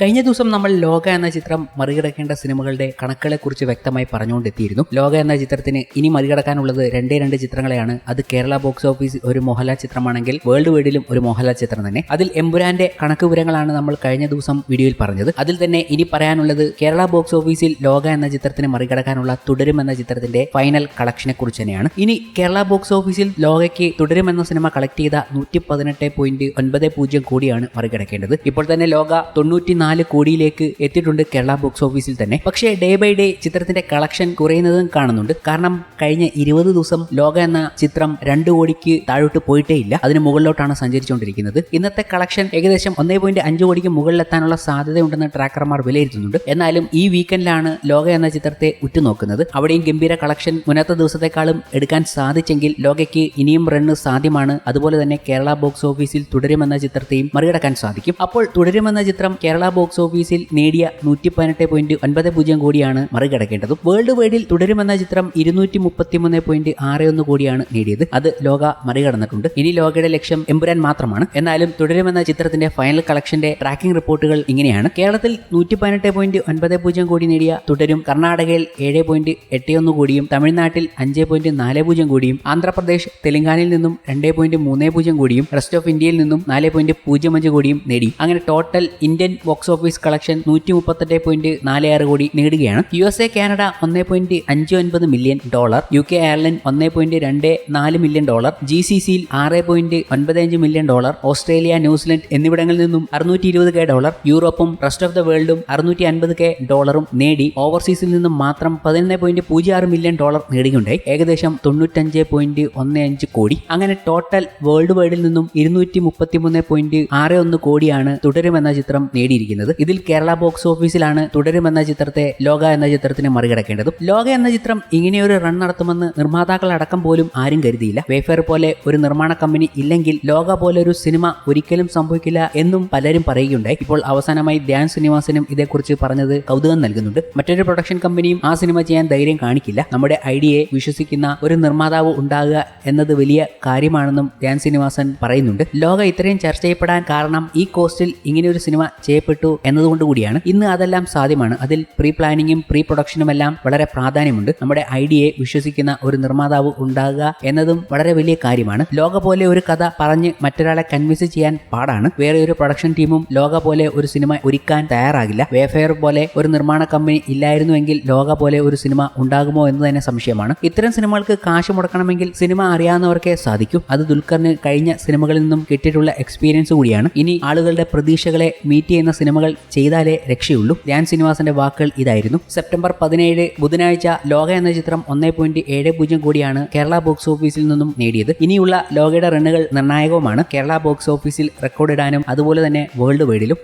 കഴിഞ്ഞ ദിവസം നമ്മൾ ലോക എന്ന ചിത്രം മറികടക്കേണ്ട സിനിമകളുടെ കണക്കുകളെ കുറിച്ച് വ്യക്തമായി പറഞ്ഞുകൊണ്ടെത്തിയിരുന്നു. ലോക എന്ന ചിത്രത്തിന് ഇനി മറികടക്കാനുള്ളത് രണ്ടേ രണ്ട് ചിത്രങ്ങളെയാണ്. അത് കേരള ബോക്സ് ഓഫീസ് ഒരു മോഹൻലാൽ ചിത്രമാണെങ്കിൽ വേൾഡ് വൈഡിലും ഒരു മോഹൻലാൽ ചിത്രം തന്നെ. അതിൽ എമ്പുരാന്റെ കണക്ക് വിവരങ്ങളാണ് നമ്മൾ കഴിഞ്ഞ ദിവസം വീഡിയോയിൽ പറഞ്ഞത്. അതിൽ തന്നെ ഇനി പറയാനുള്ളത് കേരള ബോക്സ് ഓഫീസിൽ ലോക എന്ന ചിത്രത്തിന് മറികടക്കാനുള്ള തുടരും എന്ന ചിത്രത്തിന്റെ ഫൈനൽ കളക്ഷനെ കുറിച്ച് തന്നെയാണ്. ഇനി കേരള ബോക്സ് ഓഫീസിൽ ലോകയ്ക്ക് തുടരും എന്ന സിനിമ കളക്ട് ചെയ്ത നൂറ്റി പതിനെട്ട് പോയിന്റ് ഒൻപത് പൂജ്യം കോടിയാണ് മറികടക്കേണ്ടത്. ഇപ്പോൾ തന്നെ ലോക തൊണ്ണൂറ്റിനാല് കോടിയിലേക്ക് എത്തിയിട്ടുണ്ട് കേരള ബോക്സ് ഓഫീസിൽ തന്നെ. പക്ഷേ ഡേ ബൈ ഡേ ചിത്രത്തിന്റെ കളക്ഷൻ കുറയുന്നതും കാണുന്നുണ്ട്. കാരണം കഴിഞ്ഞ ഇരുപത് ദിവസം ലോക എന്ന ചിത്രം രണ്ട് കോടിക്ക് താഴോട്ട് പോയിട്ടേ ഇല്ല. അതിന് മുകളിലോട്ടാണ് സഞ്ചരിച്ചുകൊണ്ടിരിക്കുന്നത്. ഇന്നത്തെ കളക്ഷൻ ഏകദേശം ഒന്നേ പോയിന്റ് അഞ്ച് കോടിക്ക് മുകളിലെത്താനുള്ള സാധ്യതയുണ്ടെന്ന് ട്രാക്കർമാർ വിലയിരുത്തുന്നുണ്ട്. എന്നാലും ഈ വീക്കെൻഡിലാണ് ലോക എന്ന ചിത്രത്തെ ഉറ്റുനോക്കുന്നത്. അവിടെയും ഗംഭീര കളക്ഷൻ മുന്നത്തെ ദിവസത്തെക്കാളും എടുക്കാൻ സാധിച്ചെങ്കിൽ ലോകയ്ക്ക് ഇനിയും റണ്ണ് സാധ്യമാണ്. അതുപോലെ തന്നെ കേരള ബോക്സ് ഓഫീസിൽ തുടരുമെന്ന ചിത്രത്തെയും മറികടക്കാൻ സാധിക്കും. അപ്പോൾ തുടരുമെന്ന ചിത്രം കേരള ബോക്സ് ഓഫീസിൽ നേടിയ നൂറ്റി പതിനെട്ട് പോയിന്റ് ഒൻപത് പൂജ്യം കോടിയാണ് മറികടക്കേണ്ടത്. വേൾഡ് വൈഡിൽ തുടരുമെന്ന ചിത്രം ഇരുന്നൂറ്റി മുപ്പത്തിമൂന്ന് പോയിന്റ് ആറ് ഒന്ന് കോടിയാണ് നേടിയത്. അത് ലോക മറികടന്നിട്ടുണ്ട്. ഇനി ലോകയുടെ ലക്ഷ്യം എമ്പുരാൻ മാത്രമാണ്. എന്നാലും തുടരുമെന്ന ചിത്രത്തിന്റെ ഫൈനൽ കളക്ഷന്റെ ട്രാക്കിംഗ് റിപ്പോർട്ടുകൾ ഇങ്ങനെയാണ്. കേരളത്തിൽ നൂറ്റി പതിനെട്ട് പോയിന്റ് ഒൻപത് പൂജ്യം കോടി നേടിയ തുടരും. കർണാടകയിൽ ഏഴ് പോയിന്റ് എട്ട് ഒന്ന് കോടിയും തമിഴ്നാട്ടിൽ അഞ്ച് പോയിന്റ് നാല് പൂജ്യം കോടിയും ആന്ധ്രാപ്രദേശ് തെലങ്കാനയിൽ നിന്നും രണ്ട് പോയിന്റ് മൂന്ന് പൂജ്യം കോടിയും റെസ്റ്റ് ഓഫ് ഇന്ത്യയിൽ നിന്നും നാല് പോയിന്റ് പൂജ്യം അഞ്ച് കോടിയും നേടി. അങ്ങനെ total Indian box office collection നൂറ്റി മുപ്പത്തെട്ട് പോയിന്റ് നാല് ആറ് കോടി നേടുകയാണ്. യു എസ് എ കാനഡ ഒന്ന് പോയിന്റ് അഞ്ച് ഒൻപത് million dollar U K Ireland ഒന്ന് പോയിന്റ് രണ്ട് നാല് മില്യൺ ഡോളർ ജി സി സിയിൽ ആറ് പോയിന്റ് ഒൻപത് അഞ്ച് മില്യൺ ഡോളർ ഓസ്ട്രേലിയ ന്യൂസിലൻഡ് എന്നിവിടങ്ങളിൽ നിന്നും അറുന്നൂറ്റി ഇരുപത് കെ ഡോളർ യൂറോപ്പും റെസ്റ്റ് ഓഫ് ദ വേൾഡും അറുന്നൂറ്റി അൻപത് കെ ഡോളറും നേടി ഓവർസീസിൽ നിന്നും മാത്രം പതിനൊന്ന് പോയിന്റ് പൂജ്യം ആറ് മില്യൺ ഡോളർ നേടുകയുണ്ടായി. ഏകദേശം തൊണ്ണൂറ്റഞ്ച് പോയിന്റ് ഒന്ന് അഞ്ച് കോടി. അങ്ങനെ ടോട്ടൽ വേൾഡ് വൈഡിൽ നിന്നും ഇരുന്നൂറ്റി മുപ്പത്തിമൂന്ന് പോയിന്റ് ആറ് ഒന്ന് കോടിയാണ് തുടരുമെന്ന ചിത്രം നേടിയിരിക്കുന്നത്. ഇതിൽ കേരള ബോക്സ് ഓഫീസിലാണ് തുടരുമെന്ന ചിത്രത്തെ ലോക എന്ന ചിത്രത്തിന് മറികടക്കേണ്ടതും. ലോക എന്ന ചിത്രം ഇങ്ങനെയൊരു റൺ നടത്തുമെന്ന് നിർമ്മാതാക്കൾ അടക്കം പോലും ആരും കരുതിയില്ല. വേഫെയർ പോലെ ഒരു നിർമ്മാണ കമ്പനി ഇല്ലെങ്കിൽ ലോക പോലെ ഒരു സിനിമ ഒരിക്കലും സംഭവിക്കില്ല എന്നും പലരും പറയുകയുണ്ടായി. ഇപ്പോൾ അവസാനമായി ധ്യാൻ ശ്രീനിവാസനും ഇതേക്കുറിച്ച് പറഞ്ഞത് കൗതുകം നൽകുന്നുണ്ട്. മറ്റൊരു പ്രൊഡക്ഷൻ കമ്പനിയും ആ സിനിമ ചെയ്യാൻ ധൈര്യം കാണിക്കില്ല. നമ്മുടെ ഐഡിയയെ വിശ്വസിക്കുന്ന ഒരു നിർമ്മാതാവ് ഉണ്ടാകുക എന്നത് വലിയ കാര്യമാണെന്നും ധ്യാൻ ശ്രീനിവാസൻ പറയുന്നുണ്ട്. ലോക ഇത്രയും ചർച്ച ചെയ്യപ്പെടാൻ കാരണം ഈ കോസ്റ്റിൽ ഇങ്ങനെ ഒരു സിനിമ ചെയ്യപ്പെട്ടു എന്നതുകൊണ്ട് കൂടിയാണ്. ഇന്ന് അതെല്ലാം സാധ്യമാണ്. അതിൽ പ്രീ പ്ലാനിങ്ങും പ്രീ പ്രൊഡക്ഷനും എല്ലാം വളരെ പ്രാധാന്യമുണ്ട്. നമ്മുടെ ഐഡിയയെ വിശ്വസിക്കുന്ന ഒരു നിർമ്മാതാവ് ഉണ്ടാകുക എന്നതും വളരെ വലിയ കാര്യമാണ്. ലോക പോലെ ഒരു കഥ പറഞ്ഞ് മറ്റൊരാളെ കൺവിൻസ് ചെയ്യാൻ പാടാണ്. വേറെ ഒരു പ്രൊഡക്ഷൻ ടീമും ലോക പോലെ ഒരു സിനിമ ഒരുക്കാൻ തയ്യാറാകില്ല. വേഫെയർ പോലെ ഒരു നിർമ്മാണ കമ്പനി ഇല്ലായിരുന്നുവെങ്കിൽ ലോക പോലെ ഒരു സിനിമ ഉണ്ടാകുമോ എന്ന് തന്നെ സംശയമാണ്. ഇത്തരം സിനിമകൾക്ക് കാശ് മുടക്കണമെങ്കിൽ സിനിമ അറിയാവുന്നവർക്കേ സാധിക്കും. അത് ദുൽഖറിന് കഴിഞ്ഞ സിനിമകളിൽ നിന്നും കിട്ടിയിട്ടുള്ള എക്സ്പീരിയൻസ് കൂടിയാണ്. ഇനി ആളുകളുടെ പ്രതീക്ഷകളെ മീറ്റ് ചെയ്യുന്ന സിനിമകൾ ചെയ്താലേ രക്ഷയുള്ളൂ. ധ്യാൻ ശ്രീനിവാസന്റെ വാക്കുകൾ ഇതായിരുന്നു. സെപ്റ്റംബർ പതിനേഴ് ബുധനാഴ്ച ലോക എന്ന ചിത്രം ഒന്നേ പോയിന്റ് ഏഴ് പൂജ്യം കോടിയാണ് കേരള ബോക്സ് ഓഫീസിൽ നിന്നും നേടിയത്. ഇനിയുള്ള ലോകയുടെ റണ്ണുകൾ നിർണായകവുമാണ്. കേരള ബോക്സ് ഓഫീസിൽ റെക്കോർഡ് ഇടാനും അതുപോലെ തന്നെ വേൾഡ് വൈഡിലും